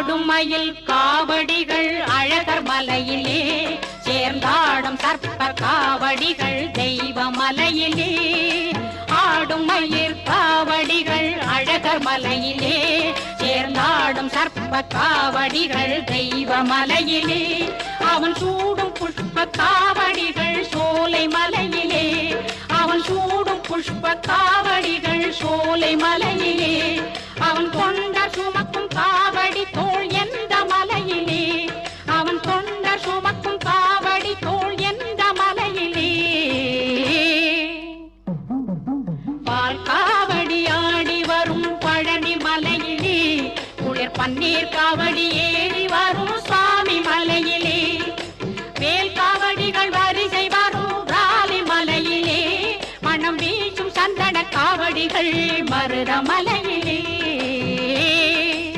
ஆடும் மயில் காவடிகள் அழகர் மலையிலே சேர்ந்தாடும் சர்ப்ப காவடிகள் தெய்வ மலையிலே. ஆடும் மயில் காவடிகள் அழகர் மலையிலே சேர்ந்தாடும் சர்ப்ப காவடிகள் தெய்வ மலையிலே. அவன் சூடும் புஷ்ப காவடிகள் சோலை மலையிலே. அவன் சூடும் புஷ்ப காவடிகள் சோலை மலை சுமக்கும் காவடி தோல் என்ற மலையிலே? பால் காவடி ஆடி வரும் பழனி மலையிலே. குளிர் பன்னீர் காவடி ஏறி வரும் சாமி மலையிலே. வேல் காவடிகள் வரிசை வரும் ராலி மலையிலே. மனம் வீசும் சந்தன காவடிகள் மருத மலையிலே.